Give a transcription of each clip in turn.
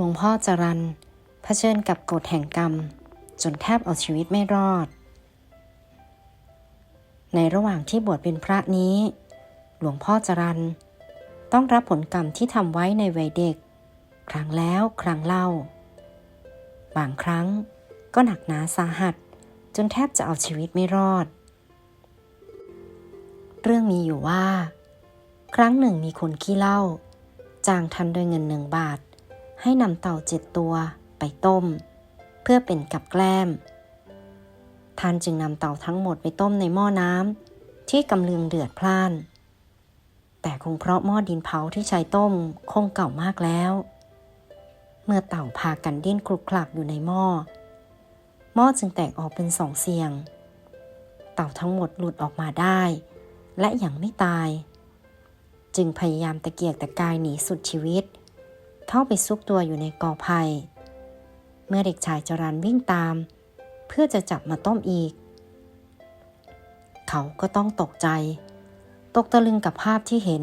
ลวงพ่อจรันเผชิญกับกฎแห่งกรรม จนแทบเอาชีวิตไม่รอด ในระหว่างที่บวชเป็นพระนี้ หลวงพ่อจรันต้องรับผลกรรมที่ทำไว้ในวัยเด็ก ครั้งแล้วครั้งเล่า บางครั้งก็หนักหนาสาหัส จนแทบจะเอาชีวิตไม่รอด เรื่องมีอยู่ว่า ครั้งหนึ่งมีคนขี้เล้าจ้างทันด้วยเงินหนึ่งบาท ให้นำเต่าเจ็ดตัวไปต้ม เพื่อเป็นกับแกล้ม ท่านจึงนำเต่าทั้งหมดไปต้มในหม้อน้ำที่กำลังเดือดพล่าน แต่คงเพราะหม้อดินเผาที่ใช้ต้มคงเก่ามากแล้ว เมื่อเต่าพากันดิ้นคลุกคลักอยู่ในหม้อ หม้อจึงแตกออกเป็นสองเสียง เต่าทั้งหมดหลุดออกมาได้ และยังไม่ตาย จึงพยายามตะเกียกตะกายหนีสุดชีวิตเเข้าไปซุกตัวอยู่ในกอไผ่เมื่อเด็กชายจรันวิ่งตาม เพื่อจะจับมาต้มอีก เขาก็ต้องตกใจ ตกตะลึงกับภาพที่เห็น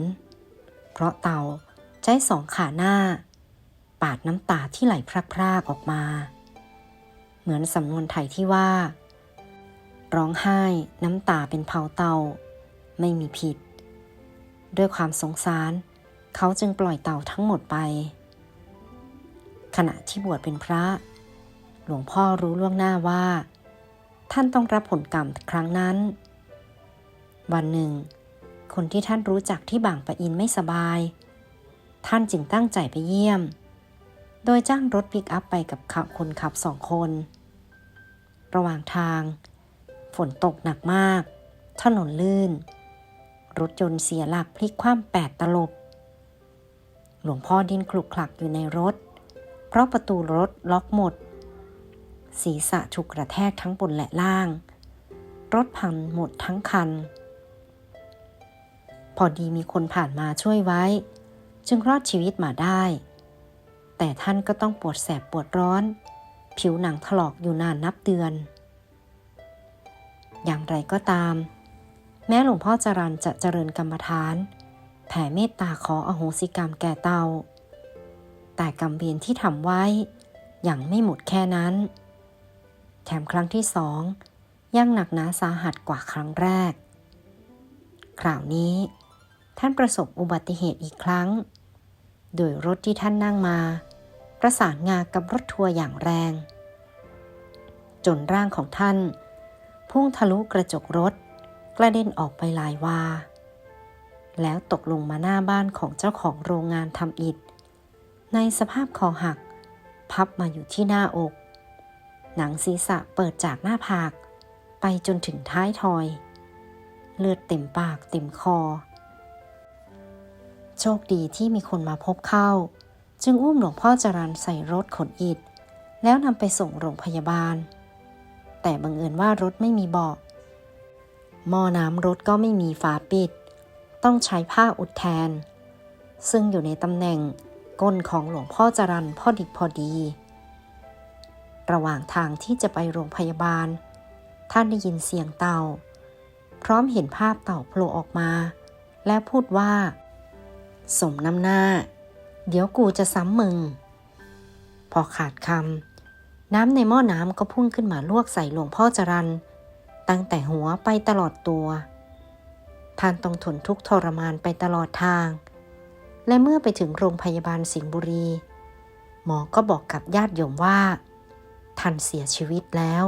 เพราะเต่าใช้สองขาหน้า ปาดน้ำตาที่ไหลพรากๆออกมา เหมือนสำนวนไทยที่ว่า ร้องไห้น้ำตาเป็นเผาเตาไม่มีผิด ด้วยความสงสาร เขาจึงปล่อยเต่าทั้งหมดไป ขณะที่บวชเป็นพระ หลวงพ่อรู้ล่วงหน้าว่า ท่านต้องรับผลกรรมครั้งนั้น วันหนึ่ง คนที่ท่านรู้จักที่บางปะอินไม่สบาย ท่านจึงตั้งใจไปเยี่ยม โดยจ้างรถปิกอัพไปกับขับคนขับสองคน ระหว่างทาง ฝนตกหนักมาก ถนนลื่น รถยนต์เสียหลักพลิกคว่ำแปดตลบหลวงพ่อดิ้นคลุกคลักอยู่ในรถ เพราะประตูรถล็อกหมด ศีรษะถูกกระแทกทั้งบนและล่าง รถพังหมดทั้งคัน พอดีมีคนผ่านมาช่วยไว้ จึงรอดชีวิตมาได้ แต่ท่านก็ต้องปวดแสบปวดร้อน ผิวหนังถลอกอยู่นานนับเดือน อย่างไรก็ตาม แม้หลวงพ่อจรันจะเจริญกรรมฐาน แผ่เมตตาขออโหสิกรรมแก่เตา แต่กรรมเวียนที่ทำไว้ยังไม่หมดแค่นั้น แถมครั้งที่สองยังหนักหนาสาหัสกว่าครั้งแรก คราวนี้ท่านประสบอุบัติเหตุอีกครั้ง โดยรถที่ท่านนั่งมา ประสานงากับรถทัวร์อย่างแรง จนร่างของท่าน พุ่งทะลุกระจกรถ กระเด็นออกไปหลายวา แล้วตกลงมาหน้าบ้านของเจ้าของโรงงานทำอิฐ ในสภาพคอหัก พับมาอยู่ที่หน้าอก หนังศีรษะเปิดจากหน้าผาก ไปจนถึงท้ายทอย เลือดเต็มปากเต็มคอ โชคดีที่มีคนมาพบเข้า จึงอุ้มหลวงพ่อจรันใส่รถขนอิฐ แล้วนำไปส่งโรงพยาบาล แต่บังเอิญว่ารถไม่มีเบาะหม้อน้ำรถก็ไม่มีฝาปิด ต้องใช้ผ้าอุดแทน ซึ่งอยู่ในตำแหน่ง ก้นของหลวงพ่อจรันพอดิบพอดี ระหว่างทางที่จะไปโรงพยาบาล ท่านได้ยินเสียงเต่า พร้อมเห็นภาพเต่าโผล่ออกมา และพูดว่า สมน้ำหน้า เดี๋ยวกูจะซ้ำมึง พอขาดคำน้ำในหม้อน้ำก็พุ่งขึ้นมาลวกใส่หลวงพ่อจรัน ตั้งแต่หัวไปตลอดตัว ท่านต้องทนทุกข์ทรมานไปตลอดทาง และเมื่อไปถึงโรงพยาบาลสิงห์บุรี หมอก็บอกกับญาติโยมว่า ท่านเสียชีวิตแล้ว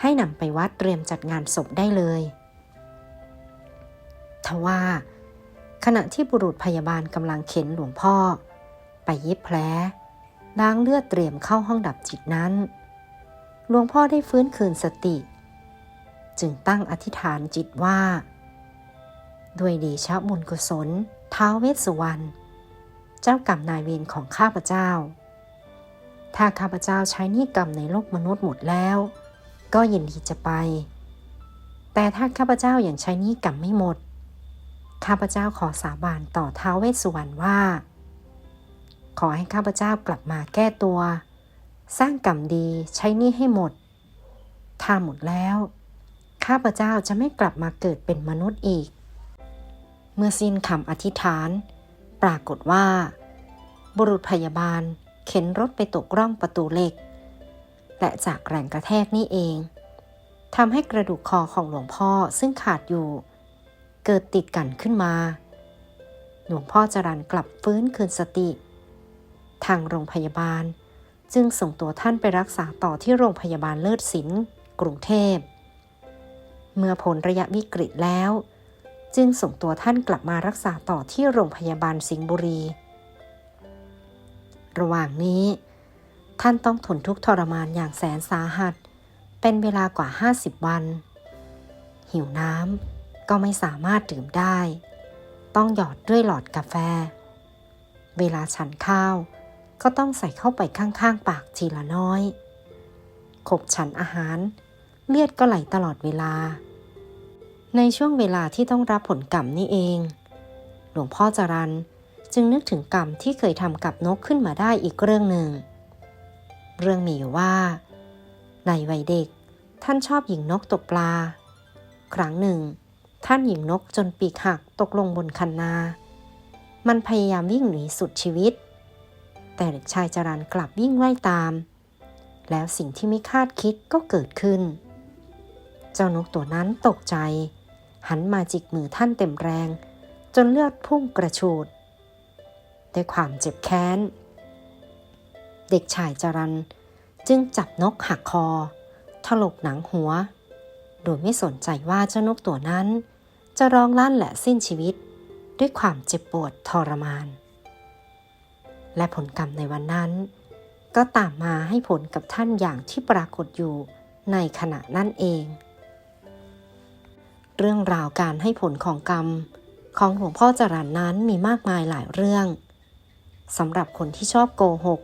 ให้นำไปวัดเตรียมจัดงานศพได้เลยทว่าขณะที่บุรุษพยาบาลกำลังเข็นหลวงพ่อ ไปเย็บแผลล้างเลือดเตรียมเข้าห้องดับจิตนั้น หลวงพ่อได้ฟื้นคืนสติ จึงตั้งอธิษฐานจิตว่า ด้วยดีชะบุญกุศล ท้าวเวสสุวรรณเจ้ากรรมนายเวรของข้าพเจ้า ถ้าข้าพเจ้าใช้นี้กรรมในโลกมนุษย์หมดแล้ว ก็ยินดีจะไป แต่ถ้าข้าพเจ้ายัางใช้นี้กรรมไม่หมด ข้าพเจ้าขอสาบานต่อท้าวเวสสุวรรณว่า ขอให้ข้าพเจ้ากลับมาแก้ตัว สร้างกรรมดีใช้นี้ให้หมด ถ้าหมดแล้ว ข้าพเจ้าจะไม่กลับมาเกิดเป็นมนุษย์อีก เมื่อสิ้นคำอธิษฐาน ปรากฏว่า บุรุษพยาบาลเข็นรถไปตกร่องประตูเหล็ก และจากแรงกระแทกนี่เองทำให้กระดูกคอของหลวงพ่อซึ่งขาดอยู่ เกิดติดกันขึ้นมา หลวงพ่อจรันกลับฟื้นคืนสติ ทางโรงพยาบาลจึงส่งตัวท่านไปรักษาต่อที่โรงพยาบาลเลิศศิลป์กรุงเทพ เมื่อพ้นระยะวิกฤตแล้ว จึงส่งตัวท่านกลับมารักษาต่อที่โรงพยาบาลสิงห์บุรี ระหว่างนี้ ท่านต้องทนทุกข์ทรมานอย่างแสนสาหัส เป็นเวลากว่า 50 วัน หิวน้ำก็ไม่สามารถดื่มได้ ต้องหยอดด้วยหลอดกาแฟ เวลาฉันข้าวก็ต้องใส่เข้าไปข้างๆ ปากทีละน้อย ขบฉันอาหาร เลือดก็ไหลตลอดเวลา ในช่วงเวลาที่ต้องรับผลกรรมนี่เอง หลวงพ่อจรันจึงนึกถึงกรรมที่เคยทำกับนกขึ้นมาได้อีกเรื่องหนึ่ง เรื่องมีอยู่ว่า ในวัยเด็กท่านชอบหญิงนกตกปลา ครั้งหนึ่ง ท่านหญิงนกจนปีกหักตกลงบนคันนา มันพยายามวิ่งหนีสุดชีวิต แต่เด็กชายจรันกลับวิ่งไล่ตาม แล้วสิ่งที่ไม่คาดคิดก็เกิดขึ้น เจ้านกตัวนั้นตกใจ หันมาจิกมือท่านเต็มแรง จนเลือดพุ่งกระชูดด้วยความเจ็บแค้น เด็กชายจรันจึงจับนกหักคอ ถลกหนังหัว โดยไม่สนใจว่าเจ้านกตัวนั้น จะร้องลั่นและสิ้นชีวิต ด้วยความเจ็บปวดทรมาน และผลกรรมในวันนั้น ก็ตามมาให้ผลกับท่านอย่างที่ปรากฏอยู่ในขณะนั่นเอง เรื่องราวการให้ผลของกรรม ของหลวงพ่อจรันนั้นมีมากมายหลายเรื่องสำหรับคนที่ชอบโกหก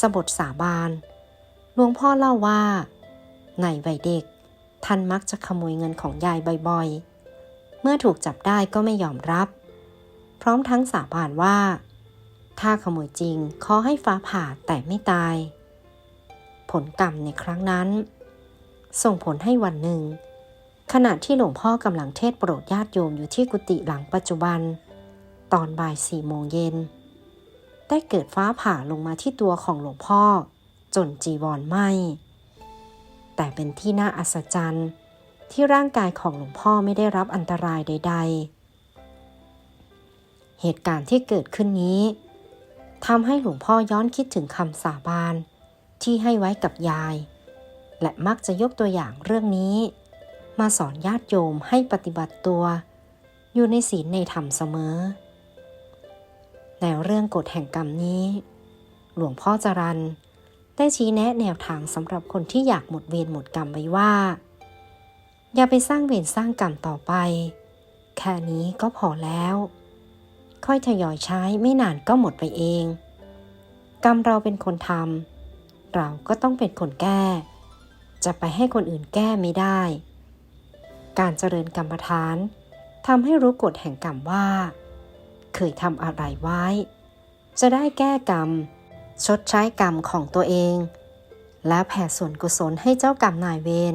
สบทสาบานหลวงพ่อเล่าว่า ในวัยเด็ก ท่านมักจะขโมยเงินของยายบ่อยๆ เมื่อถูกจับได้ก็ไม่ยอมรับ พร้อมทั้งสาบานว่า ถ้าขโมยจริงขอให้ฟ้าผ่าแต่ไม่ตาย ผลกรรมในครั้งนั้น ส่งผลให้วันหนึ่ง ขณะที่หลวงพ่อกำลังเทศโปรดญาติโยมอยู่ที่กุฏิหลังปัจจุบัน ตอนบ่ายสี่โมงเย็น ได้เกิดฟ้าผ่าลงมาที่ตัวของหลวงพ่อ จนจีวรไหมแต่เป็นที่น่าอัศจรรย์ที่ร่างกายของหลวงพ่อไม่ได้รับอันตรายใด ๆ เหตุการณ์ที่เกิดขึ้นนี้ทำให้หลวงพ่อย้อนคิดถึงคำสาบานที่ให้ไว้กับยาย และมักจะยกตัวอย่างเรื่องนี้ มาสอนญาติโยมให้ปฏิบัติตัว อยู่ในศีลในธรรมเสมอ ในเรื่องกฎแห่งกรรมนี้ หลวงพ่อจรันได้ชี้แนะแนวทางสำหรับคนที่อยากหมดเวรหมดกรรมไว้ว่า อย่าไปสร้างเวรสร้างกรรมต่อไป แค่นี้ก็พอแล้ว ค่อยทยอยใช้ไม่นานก็หมดไปเอง กรรมเราเป็นคนทำเราก็ต้องเป็นคนแก้ จะไปให้คนอื่นแก้ไม่ได้ การเจริญกรรมฐานทำให้รู้กฎแห่งกรรมว่า เคยทำอะไรไว้ จะได้แก้กรรม ชดใช้กรรมของตัวเอง และแผ่ส่วนกุศลให้เจ้ากรรมนายเวร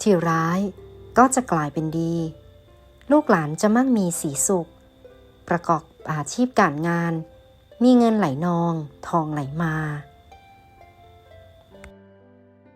ที่ร้ายก็จะกลายเป็นดี ลูกหลานจะมั่งมีสีสุข ประกอบอาชีพการงาน มีเงินไหลนอง ทองไหลมา